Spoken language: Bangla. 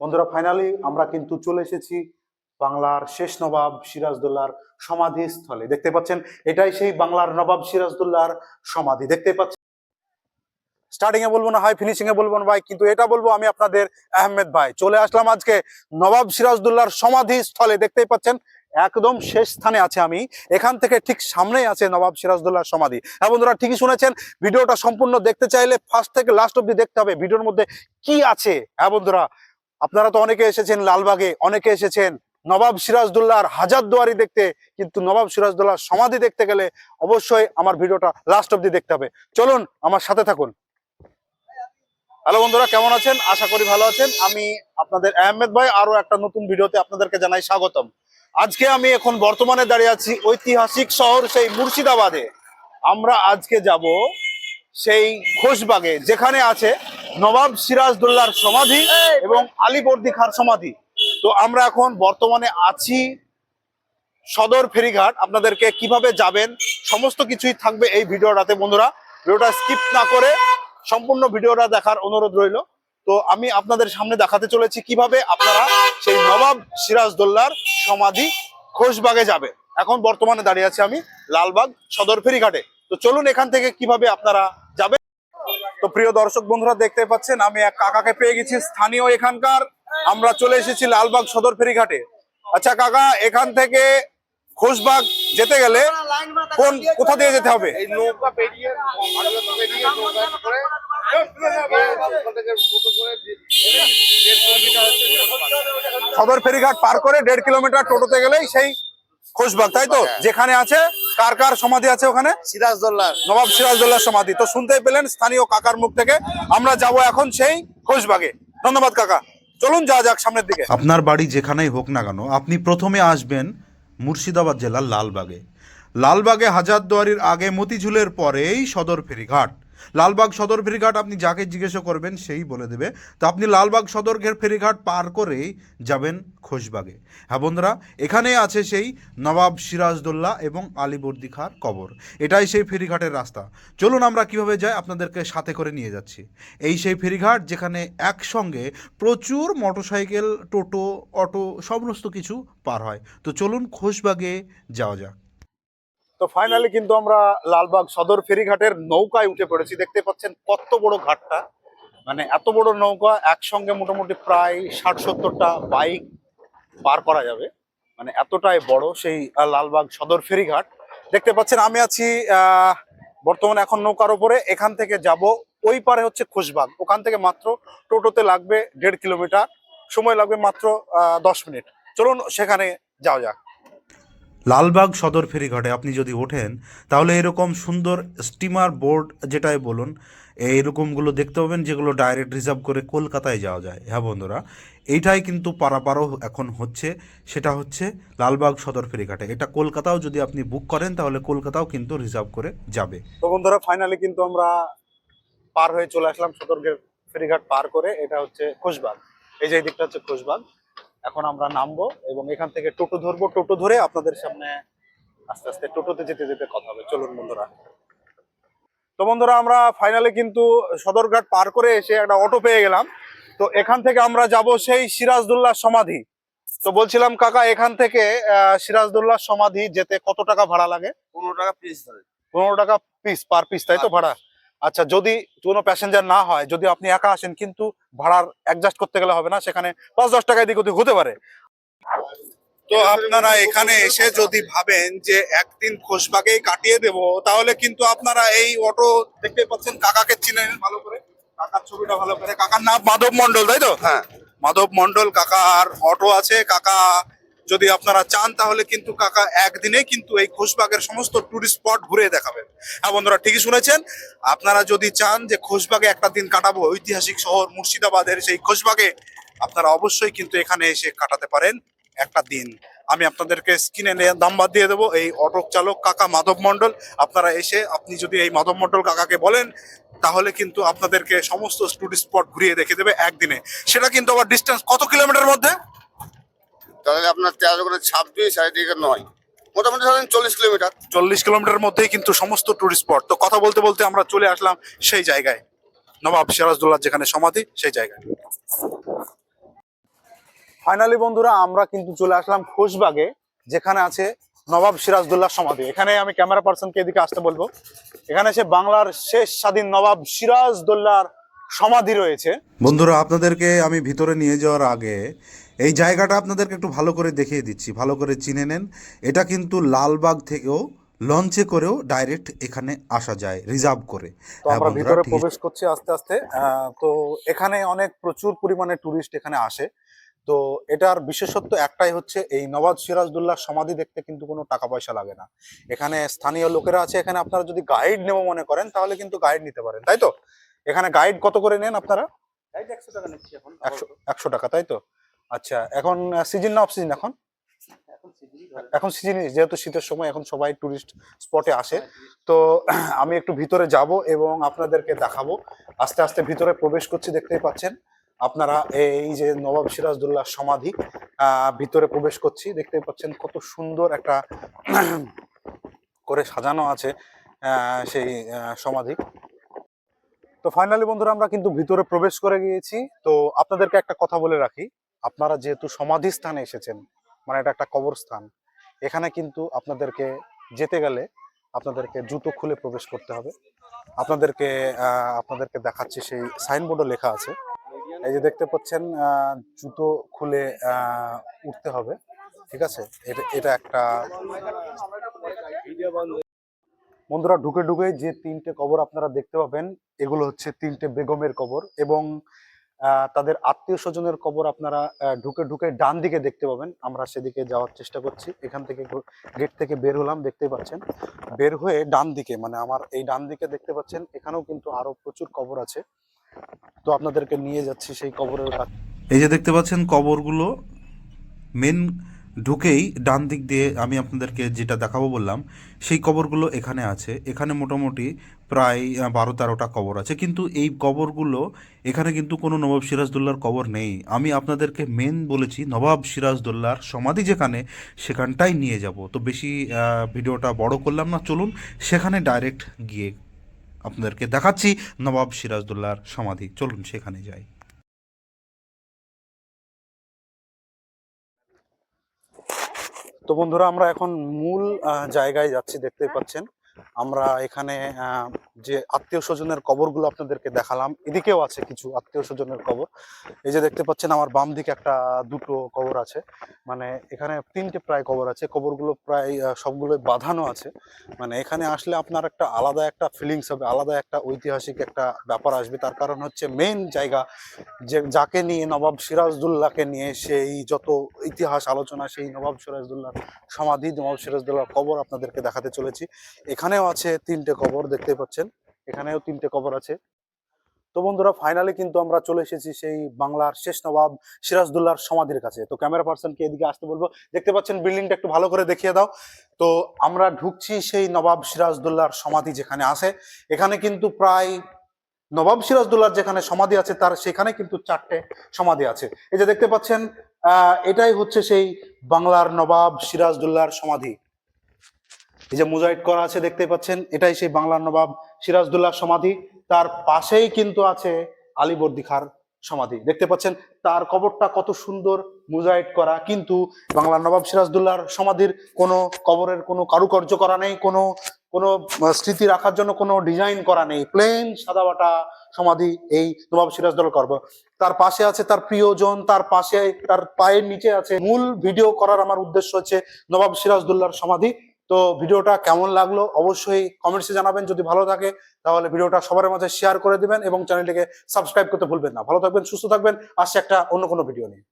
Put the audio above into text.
বন্ধুরা ফাইনালি আমরা কিন্তু চলে এসেছি বাংলার শেষ নবাব সিরাজদৌল্লার সমাধি স্থলে দেখতে পাচ্ছেন, এটাই সেই বাংলার নবাব সিরাজদৌল্লার সমাধি। দেখতে পাচ্ছেন? স্টার্টিং এ বলব না, হয় ফিনিশিং এ বলব না ভাই, কিন্তু এটা বলব আমি আপনাদের আহমেদ ভাই। চলে আসলাম আজকে নবাব সিরাজদৌল্লার সমাধি স্থলে দেখতেই পাচ্ছেন, একদম শেষ স্থানে আছে আমি। এখান থেকে ঠিক সামনেই আছে নবাব সিরাজদৌল্লার সমাধি। হ্যাঁ বন্ধুরা, ঠিকই শুনেছেন, ভিডিওটা সম্পূর্ণ দেখতে চাইলে ফার্স্ট থেকে লাস্ট অব্দি দেখতে হবে, ভিডিওর মধ্যে কি আছে? হ্যাঁ বন্ধুরা আপনারা তো অনেকে এসেছেন লালবাগে, অনেকে এসেছেন নবাব সিরাজদৌল্লার হাজারদুয়ারি দেখতে, কিন্তু নবাব সিরাজদৌল্লার সমাধি দেখতে গেলে অবশ্যই আমার ভিডিওটা লাস্ট অব্দি দেখতে হবে। চলুন, আমার সাথে থাকুন। হ্যালো বন্ধুরা, কেমন আছেন? আশা করি ভালো আছেন। আমি আপনাদের আহমেদ ভাই আরও একটা নতুন ভিডিওতে আপনাদেরকে জানাই স্বাগতম। আজকে আমি এখন বর্তমানে দাঁড়িয়ে আছি ঐতিহাসিক শহর, সেই মুর্শিদাবাদে। আমরা আজকে যাব সেই খোশবাগে, যেখানে আছে নবাব সিরাজদৌল্লার সমাধি এবং আলীবর্দী খার সমাধি। তো আমরা এখন বর্তমানে আছি সদর ফেরিঘাট। আপনাদেরকে কীভাবে যাবেন সমস্ত কিছুই থাকবে এই ভিডিওটাতে বন্ধুরা। ভিডিওটা স্কিপ না করে সম্পূর্ণ ভিডিওটা দেখার অনুরোধ রইল। তো আমি আপনাদের সামনে দেখাতে চলেছি কীভাবে আপনারা সেই নবাব সিরাজদৌল্লার সমাধি খোশবাগে যাবে এখন বর্তমানে দাঁড়িয়ে আছি আমি লালবাগ সদর ফেরিঘাটে। তো চলুন এখান থেকে কীভাবে আপনারা তো প্রিয় দর্শক বন্ধুরা দেখতে পাচ্ছেন আমি এক কাকাকে পেয়ে গেছি স্থানীয় এখানকার। আমরা চলে এসেছি লালবাগ সদর ফেরিঘাটে। আচ্ছা কাকা এখান থেকে খোশবাগ যেতে গেলে কোন কোথা দিয়ে যেতে হবে? সদর ফেরিঘাট পার করে দেড় কিলোমিটার টোটোতে গেলেই সেই খোশবাগ তাই তো? যেখানে আছে কার কার সমাধি আছে ওখানে? সিরাজদৌল্লার। নবাব সিরাজদোল্লার সমাধি। তো শুনতেই পেলেন স্থানীয় কাকার মুখ থেকে। আমরা যাব এখন সেই খোশবাগে ধন্যবাদ কাকা। চলুন যা যাক সামনের দিকে। আপনার বাড়ি যেখানেই হোক না কেন আপনি প্রথমে আসবেন মুর্শিদাবাদ জেলার লালবাগে। লালবাগে হাজারদুয়ারির আগে মতিঝুলের পরেই সদর ফেরিঘাট। লালবাগ সদর ফেরিঘাট আপনি যাকে জিজ্ঞাসা করবেন সেই বলে দেবে। তো আপনি লালবাগ সদর ঘের ফেরিঘাট পার করেই যাবেন খোশবাগে। হ্যাঁ বন্ধুরা, এখানে আছে সেই নবাব সিরাজদৌল্লা এবং আলীবর্দী খাঁর কবর। এটাই সেই ফেরিঘাটের রাস্তা। চলুন আমরা কীভাবে যাই আপনাদেরকে সাথে করে নিয়ে যাচ্ছি। এই সেই ফেরিঘাট যেখানে একসঙ্গে প্রচুর মোটরসাইকেল, টোটো, অটো, সমস্ত কিছু পার হয়। তো চলুন খোশবাগে যাওয়া যাক। তো ফাইনালি কিন্তু আমরা লালবাগ সদর ফেরিঘাটের নৌকায় উঠে পড়েছি। দেখতে পাচ্ছেন কত বড় ঘাটটা। মানে এত বড় নৌকা, একসঙ্গে মোটামুটি প্রায় ষাট সত্তরটা বাইক পার করা যাবে। মানে এতটাই বড় সেই লালবাগ সদর ফেরিঘাট। দেখতে পাচ্ছেন আমি আছি বর্তমানে এখন নৌকার ওপরে। এখান থেকে যাব ওই পারে হচ্ছে খুশবাগ। ওখান থেকে মাত্র টোটোতে লাগবে দেড় কিলোমিটার। সময় লাগবে মাত্র দশ মিনিট। চলুন সেখানে যাওয়া যাক। লালবাগ সদর ফেরিঘাটে আপনি যদি ওঠেন, তাহলে এরকম সুন্দর স্টিমার বোর্ড যেটাই বলুন এইরকমগুলো দেখতে পাবেন যেগুলো ডাইরেক্ট রিজার্ভ করে কলকাতায় যাওয়া যায়। হ্যাঁ বন্ধুরা, এইটাই কিন্তু পারাপারও এখন হচ্ছে, সেটা হচ্ছে লালবাগ সদর ফেরিঘাটে। এটা কলকাতাও যদি আপনি বুক করেন, তাহলে কলকাতাও কিন্তু রিজার্ভ করে যাবে। তো বন্ধুরা ফাইনালি কিন্তু আমরা পার হয়ে চলে আসলাম সদরঘের ফেরিঘাট পার করে। এটা হচ্ছে খোশবাগ। এই যে দিকটা হচ্ছে খোশবাগ। এখন আমরা নামবো এবং এখান থেকে টোটো ধরবো। টোটো ধরে আপনাদের সামনে আস্তে আস্তে টোটোতে যেতে যেতে কথা হবে। চলুন বন্ধুরা। তো বন্ধুরা আমরা ফাইনালি কিন্তু সদরঘাট পার করে এসে একটা অটো পেয়ে গেলাম। তো এখান থেকে আমরা যাব সেই সিরাজদুল্লাহ সমাধি। তো বলছিলাম কাকা এখান থেকে আহ, সিরাজদুল্লাহ সমাধি যেতে কত টাকা ভাড়া লাগে? পনেরো টাকা পিস ধরে। পনেরো টাকা পিস পার পিস তাই তো ভাড়া? আচ্ছা যদি কোনো প্যাসেঞ্জার না হয় যদি আপনি একা আসেন কিন্তু ভাড়ার অ্যাডজাস্ট করতে গেলে হবে না সেখানে পাঁচ দশ টাকা এদিক ওদিক হতে পারে। তো আপনারা এখানে এসে যদি ভাবেন যে একদিন খোশবাগেই কাটিয়ে দেব তাহলে কিন্তু আপনারা এই অটো দেখতে পাচ্ছেন কাকাকে চিনেন ভালো করে। কাকার ছবিটা ভালো করে। কাকার নাম মাধব মন্ডল তাই তো? হ্যাঁ। মাধব মন্ডল কাকার অটো আছে। কাকা যদি আপনারা চান, তাহলে কিন্তু কাকা একদিনে কিন্তু এই খোশবাগের সমস্ত টুরিস্ট স্পট ঘুরে দেখাবেন। হ্যাঁ বন্ধুরা, ঠিকই শুনেছেন? আপনারা যদি চান যে খোশবাগে একটা দিন কাটাবো, ঐতিহাসিক শহর মুর্শিদাবাদের সেই খোশবাগে আপনারা অবশ্যই কিন্তু এখানে এসে কাটাতে পারেন একটা দিন। আমি আপনাদেরকে স্ক্রিনে নাম্বার দিয়ে দেবো, এই অটো চালক কাকা মাধব মন্ডল আপনারা এসে আপনি যদি এই মাধব মন্ডল কাকাকে বলেন, তাহলে কিন্তু আপনাদেরকে সমস্ত টুরিস্ট স্পট ঘুরিয়ে দেখে দেবে একদিনে। সেটা কিন্তু আবার ডিস্টেন্স কত কিলোমিটার মধ্যে? তাহলে আপনার তেরো করে ছাব্বিশ আর নয়। মোটামুটি ধরেন চল্লিশ কিলোমিটার। চল্লিশ কিলোমিটার মধ্যেই কিন্তু সমস্ত টুরিস্ট স্পট তো কথা বলতে বলতে আমরা চলে আসলাম সেই জায়গায়। নবাব সিরাজদৌল্লার যেখানে সমাধি, সেই জায়গায়। ফাইনালি বন্ধুরা, আমরা কিন্তু চলে আসলাম খোশবাগে যেখানে আছে নবাব সিরাজদুল্লাহ সমাধি। এখানে আমি ক্যামেরা পার্সনকে এদিকে আসতে বলব। এখানে সে বাংলার শেষ স্বাধীন নবাব সিরাজদুল্লাহর সমাধি রয়েছে। বন্ধুরা আপনাদেরকে আমি ভিতরে নিয়ে যাওয়ার আগে এই জায়গাটা আপনাদেরকে একটু ভালো করে দেখিয়ে দিচ্ছি ভালো করে চিনে নেন। এটা কিন্তু লালবাগ থেকেও লঞ্চে করেও ডাইরেক্ট এখানে আসা যায় রিজার্ভ করে। হ্যাঁ আমরা ভিতরে প্রবেশ করছি আস্তে আস্তে। তো এখানে অনেক প্রচুর পরিমাণে টুরিস্ট এখানে আসে। তো এটার বিশেষত্ব একটাই হচ্ছে এই নবাব সিরাজদুল্লাহ সমাধি দেখতে কিন্তু কোনো টাকা পয়সা লাগে না। এখানে স্থানীয় লোকেরা আছে এখানে আপনারা যদি গাইড নেব মনে করেন তাহলে কিন্তু গাইড নিতে পারেন তাই তো? এখানে গাইড কত করে নেন আপনারা? একশো টাকা নিচ্ছি এখন একশো একশো টাকা তাই তো? আচ্ছা এখন সিজন না অফ সিজন এখন? এখন সিজিনি ধরে এখন সিজন যেহেতু শীতের সময় এখন সবাই টুরিস্ট স্পটে আসে। তো আমি একটু ভিতরে যাব এবং আপনাদেরকে দেখাবো। আস্তে আস্তে ভিতরে প্রবেশ করছি দেখতেই পাচ্ছেন। আপনারা এই যে নবাব সিরাজদুল্লাহ সমাধি ভিতরে প্রবেশ করছি দেখতেই পাচ্ছেন কত সুন্দর একটা করে সাজানো আছে সেই সমাধি। তো ফাইনালি বন্ধুরা আমরা কিন্তু ভিতরে প্রবেশ করে গিয়েছি। তো আপনাদেরকে একটা কথা বলে রাখি। আপনারা যেহেতু সমাধি স্থানে এসেছেন মানে এটা একটা কবরস্থান, এখানে কিন্তু আপনাদেরকে যেতে গেলে আপনাদেরকে জুতো খুলে প্রবেশ করতে হবে। আপনাদেরকে আপনাদেরকে দেখাচ্ছি সেই সাইনবোর্ডও লেখা আছে। এই যে দেখতে পাচ্ছেন জুতো খুলে উঠতে হবে। ঠিক আছে? এটা এটা একটা বন্ধুরা, ঢুকে ঢুকে যে তিনটে কবর আপনারা দেখতে পাবেন, এগুলো হচ্ছে তিনটে বেগমের কবর এবং তাদের আত্মীয় স্বজনের কবর আপনারা ঢুকে ঢুকে ডান দিকে দেখতে পাবেন। আমরা সেদিকে যাওয়ার চেষ্টা করছি। এখান থেকে গেট থেকে বের হলাম দেখতে পাচ্ছেন। বের হয়ে ডান দিকে মানে আমার এই ডান দিকে দেখতে পাচ্ছেন, এখানেও কিন্তু আরও প্রচুর কবর আছে। তো আপনাদেরকে নিয়ে যাচ্ছি সেই কবরের এই যে দেখতে পাচ্ছেন কবরগুলো মেন ঢুকেই ডান দিক দিয়ে আমি আপনাদেরকে যেটা দেখাবো বললাম, সেই কবরগুলো এখানে আছে। এখানে মোটামুটি প্রায় বারো তেরোটা কবর আছে। কিন্তু এই কবরগুলো, এখানে কিন্তু কোনো নবাব সিরাজদৌল্লার কবর নেই। আমি আপনাদেরকে মেন বলেছি, নবাব সিরাজদৌল্লার সমাধি যেখানে, সেখানটাই নিয়ে যাব। তো বেশি ভিডিওটা বড় করলাম না। চলুন সেখানে ডাইরেক্ট গিয়ে আপনাদেরকে দেখাচ্ছি নবাব সিরাজদৌল্লার সমাধি। চলুন সেখানে যাই। তো বন্ধুরা আমরা এখন মূল জায়গায় যাচ্ছি দেখতে পাচ্ছেন। আমরা এখানে যে আত্মীয় স্বজনের কবরগুলো আপনাদেরকে দেখালাম, এদিকেও আছে কিছু আত্মীয় স্বজনের কবর। এই যে দেখতে পাচ্ছেন, আমার বাম দিকে একটা, দুটো কবর আছে। মানে এখানে তিনটে প্রায় কবর আছে। কবরগুলো প্রায় সবগুলো বাঁধানো আছে। মানে এখানে আসলে আপনার একটা আলাদা একটা ফিলিংস হবে, আলাদা একটা ঐতিহাসিক একটা ব্যাপার আসবে। তার কারণ হচ্ছে মেন জায়গা যে, যাকে নিয়ে নবাব সিরাজদুল্লাহকে নিয়ে সেই যত ইতিহাস, আলোচনা, সেই নবাব সিরাজদুল্লাহ সমাধি, নবাব সিরাজদুল্লাহর কবর আপনাদেরকে দেখাতে চলেছি। এখানেও আছে তিনটে কবর দেখতে পাচ্ছেন। এখানেও তিনটে কবর আছে। তো বন্ধুরা ফাইনালি কিন্তু আমরা চলে এসেছি সেই বাংলার শেষ নবাব সিরাজদুল্লাহর সমাধির কাছে। তো ক্যামেরা পার্সনকে এদিকে আসতে বলব। দেখতে পাচ্ছেন বিল্ডিংটা একটু ভালো করে দেখিয়ে দাও। তো আমরা ঢুকছি সেই নবাব সিরাজদুল্লাহর সমাধি যেখানে আছে। এখানে কিন্তু প্রায় নবাব সিরাজদুল্লাহর যেখানে সমাধি আছে, তার সেখানে কিন্তু চারটে সমাধি আছে। এই যে দেখতে পাচ্ছেন এটাই হচ্ছে সেই বাংলার নবাব সিরাজদুল্লাহর সমাধি। এই যে মোজাইক করা আছে দেখতে পাচ্ছেন, এটাই সেই বাংলার নবাব সিরাজদুল্লাহর সমাধি। তার পাশেই কিন্তু আছে আলীবর্দী খার সমাধি। দেখতে পাচ্ছেন, তার কবরটা কত সুন্দর মোজাইট করা। কিন্তু বাংলার নবাব সিরাজদুল্লাহর সমাধির কোনো কবরের কোনো কারুকার্য করা নেই, কোনো কোনো স্মৃতি রাখার জন্য কোনো ডিজাইন করা নেই। প্লেন সাদাবাটা সমাধি এই নবাব সিরাজদৌল্লা করব। তার পাশে আছে তার প্রিয়জন, তার পাশে তার পায়ের নিচে আছে মূল ভিডিও করার আমার উদ্দেশ্য হচ্ছে নবাব সিরাজদুল্লাহর সমাধি। তো ভিডিওটা কেমন লাগল অবশ্যই কমেন্টসে জানাবেন। যদি ভালো থাকে, তাহলে ভিডিওটা সবার মাঝে শেয়ার করে দিবেন এবং চ্যানেলটিকে সাবস্ক্রাইব করতে ভুলবেন না। ভালো থাকবেন, সুস্থ থাকবেন। আসছে একটা অন্য কোনো ভিডিও নিয়ে।